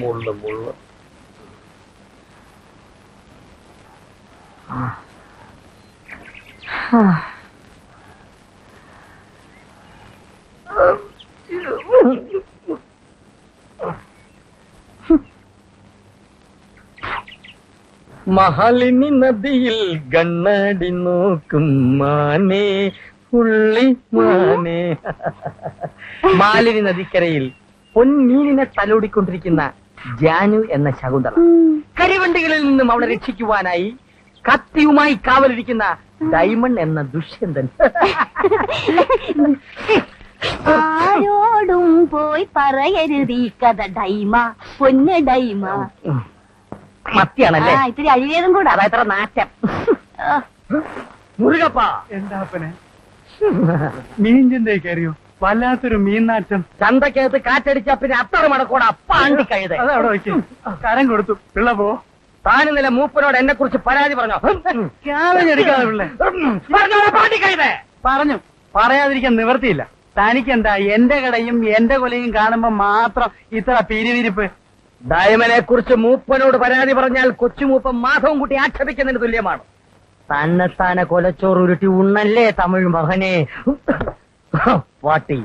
മുള്ളു മുകളിൽ. മഹലിനി നദിയിൽ കണ്ണാടി നോക്കും മാനേ ഉള്ളി മാനേ. മാലിനി നദിക്കരയിൽ പൊന്മീനിനെ തലോടിക്കൊണ്ടിരിക്കുന്ന ജാനു എന്ന ശകുന്തള. കരിവണ്ടികളിൽ നിന്നും അവളെ രക്ഷിക്കുവാനായി കത്തിയുമായി കാവലിരിക്കുന്ന ഡൈമണ്ട് എന്ന ദുഷ്യന്തൻ. ആരോടും പോയി പറയരുത് ഈ കഥ ഡൈമ പൊന്ന ഡൈമ. മത്തിയാണല്ലേ? ആ, ഇത്തിരി അഴിവേതും കൂടാ. അതായത്ര നാറ്റം. മുരുകപ്പാ. എന്താപ്പനെ മീൻ ചിന്തയൊക്കെ കയറിയോ? വല്ലാത്തൊരു മീൻനാറ്റം ചന്തക്കകത്ത് കാറ്റടിച്ച പിന്നെ അത്ര മടക്കോടെ അപ്പാണ്ടി കഴുത. അതവിടെ കരം കൊടുത്തു. പിള്ള പോ. താൻ ഇന്നലെ മൂപ്പനോട് എന്നെ കുറിച്ച് പരാതി പറഞ്ഞോ? ക്യാബേജ് എടുക്കാതെ പിള്ളേ. പറഞ്ഞോ പാണ്ടി കഴുത. പറഞ്ഞു. പറയാതിരിക്കാൻ നിവർത്തിയില്ല തനിക്കെന്താ എന്റെ കടയും എന്റെ കൊലയും കാണുമ്പോ മാത്രം ഇത്ര പിരിവിരിപ്പ്? ഡയമനെ കുറിച്ച് മൂപ്പനോട് പരാതി പറഞ്ഞാൽ കൊച്ചുമൂപ്പൻ മാധവം കുട്ടി ആക്ഷേപിക്കുന്നതിന് തുല്യമാണ്. തന്നെത്താനെ കൊലച്ചോറ് ഉരുട്ടി ഉണ്ണല്ലേ തമിഴ് മകനെ? వాటి